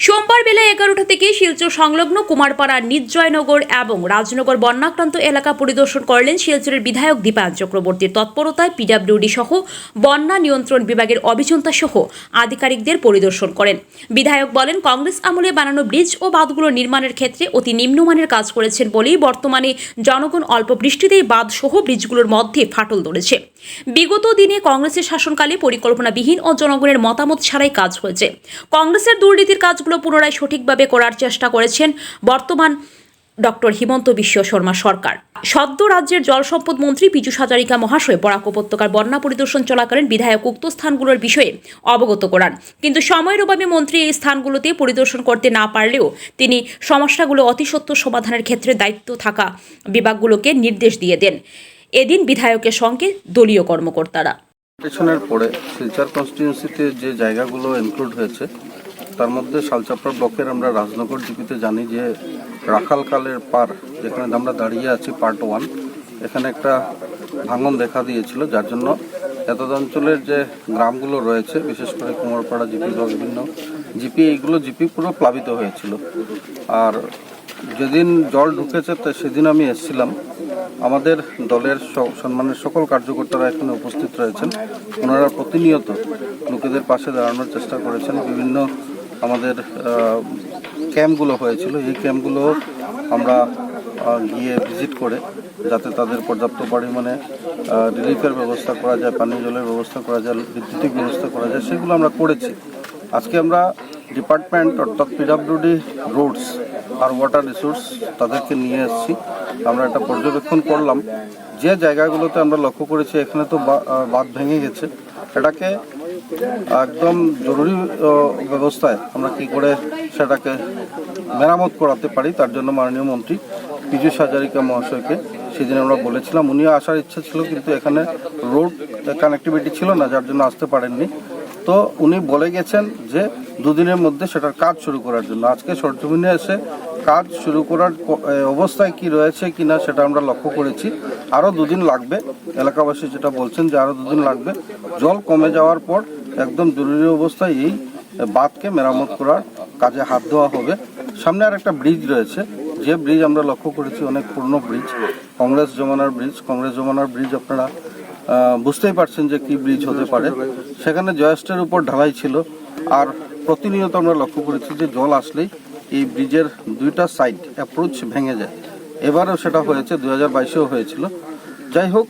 সোমবার বেলা এগারোটা থেকে শিলচর সংলগ্ন কুমারপাড়া নির্জয়নগর এবং রাজনগর বন্যাক্রান্ত এলাকা পরিদর্শন করলেন শিলচরের বিধায়ক দীপায়ন চক্রবর্তীর তৎপরতায় পিডাব্লিউডি সহ বন্যা নিয়ন্ত্রণ বিভাগের অভিযন্তা সহ আধিকারিকদের পরিদর্শন করেন। বিধায়ক বলেন, কংগ্রেস আমলে বানানো ব্রিজ ও বাঁধগুলো নির্মাণের ক্ষেত্রে অতি নিম্নমানের কাজ করেছেন বলেই বর্তমানে জনগণ অল্প বৃষ্টিতেই বাঁধ সহ ব্রিজগুলোর মধ্যে ফাটল ধরেছে। বিগত দিনে কংগ্রেসের শাসনকালে পরিকল্পনাবিহীন ও জনগণের মতামত ছাড়াই কাজ হয়েছে। কংগ্রেসের দুর্নীতির কাজগুলো পুনরায় সঠিকভাবে করার চেষ্টা করেছেন বর্তমান ডক্টর হিমন্ত বিশ্ব শর্মা সরকার। সদ্য রাজ্যের জল সম্পদ মন্ত্রী পীযূষ হাজারিকা মহাশয় বরাক উপত্যকার বন্যা পরিদর্শন চলাকালীন বিধায়ক উক্ত স্থানগুলোর বিষয়ে অবগত করান। কিন্তু সময়ের অভাবে মন্ত্রী এই স্থানগুলোতে পরিদর্শন করতে না পারলেও তিনি সমস্যাগুলো অতি সত্ত্বর সমাধানের ক্ষেত্রে দায়িত্ব থাকা বিভাগগুলোকে নির্দেশ দিয়ে দেন। এদিন বিধায়কের সঙ্গে দলীয় কর্মকর্তারা। পেছনের পরে শিলচর কনস্টিটিউন্সিতে যে জায়গাগুলো ইনক্লুড হয়েছে তার মধ্যে শালচাপড়া ব্লকের আমরা রাজনগর জিপিতে জানি যে রাখালকালের পার, যেখানে আমরা দাঁড়িয়ে আছি পার্ট ওয়ান এখানে একটা ভাঙন দেখা দিয়েছিল, যার জন্য এত অঞ্চলের যে গ্রামগুলো রয়েছে, বিশেষ করে কুমারপাড়া জিপি বা বিভিন্ন জিপি, এইগুলো জিপি পুরো প্লাবিত হয়েছিল। আর যেদিন জল ঢুকেছে, তো সেদিন আমি এসেছিলাম। আমাদের দলের সম্মানের সকল কার্যকর্তারা এখানে উপস্থিত রয়েছেন। ওনারা প্রতিনিয়ত লোকেদের পাশে দাঁড়ানোর চেষ্টা করেছেন। বিভিন্ন আমাদের ক্যাম্পগুলো হয়েছিল। এই ক্যাম্পগুলো আমরা গিয়ে ভিজিট করে যাতে তাদের পর্যাপ্ত পরিমাণে রিলিফের ব্যবস্থা করা যায় পানীয় জলের ব্যবস্থা করা যায় বিদ্যুতিক ব্যবস্থা করা যায় সেগুলো আমরা করেছি। আজকে আমরা ডিপার্টমেন্ট অর্থাৎ পিডাব্লিউডি রোডস আর ওয়াটার রিসোর্স তাদেরকে নিয়ে এসেছি। আমরা একটা পর্যবেক্ষণ করলাম। যে জায়গাগুলোতে আমরা লক্ষ্য করেছি এখানে তো বা- আহ, বাঁধ ভেঙে গেছে। এটাকে একদম জরুরি ব্যবস্থায় আমরা কি করে সেটাকে মেরামত করাতে পারি, তার জন্য মাননীয় মন্ত্রী পীযূষ হাজারিকা মহাশয়কে সেদিন আমরা বলেছিলাম। উনিও আসার ইচ্ছা ছিল, কিন্তু এখানে রোড কানেক্টিভিটি ছিল না, যার জন্য আসতে পারেননি। তো উনি বলে গেছেন যে, দুদিনের মধ্যে সেটার কাজ শুরু করার জন্য। আজকে সরজমিনে এসে কাজ শুরু করার অবস্থায় কি রয়েছে কি না সেটা আমরা লক্ষ্য করেছি। আরও দুদিন লাগবে, এলাকাবাসী যেটা বলছেন যে আরও দুদিন লাগবে। জল কমে যাওয়ার পর একদম জরুরি অবস্থায় এই বাঁধকে মেরামত করার কাজে হাত দেওয়া হবে। সামনে আর একটা ব্রিজ রয়েছে। যে ব্রিজ আমরা লক্ষ্য করেছি অনেক পুরনো ব্রিজ, কংগ্রেস জমানার ব্রিজ। কংগ্রেস জমানার ব্রিজ আপনারা বুঝতেই পারছেন যে কি ব্রিজ হতে পারে। সেখানে জয়েস্টের উপর ঢালাই ছিল। আর প্রতিনিয়ত আমরা লক্ষ্য করেছি যে জল আসলেই এই ব্রিজের দুইটা সাইড অ্যাপ্রোচ ভেঙে যায়। এবারও সেটা হয়েছে দু হাজার বাইশেও হয়েছিল। যাই হোক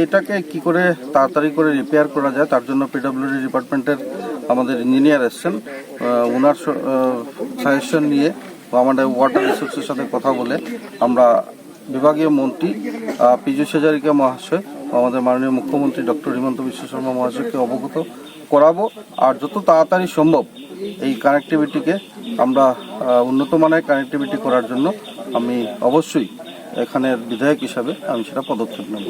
এটাকে কি করে তাড়াতাড়ি করে রিপেয়ার করা যায়, তার জন্য পিডব্লিউডি ডিপার্টমেন্টের আমাদের ইঞ্জিনিয়ার এসছেন। ওনার সাজেশন নিয়ে আমাদের ওয়াটার রিসোর্সের সাথে কথা বলে আমরা বিভাগীয় মন্ত্রী পীযূষ হাজারিকা মহাশয়, আমাদের মাননীয় মুখ্যমন্ত্রী ডক্টর হিমন্ত বিশ্ব শর্মা মহাশয়কে অবগত করাবো। আর যত তাড়াতাড়ি সম্ভব এই কানেক্টিভিটিকে আমরা উন্নত মানের কানেক্টিভিটি করার জন্য আমি অবশ্যই এখানের বিধায়ক হিসাবে আমি সেটা পদক্ষেপ নেব।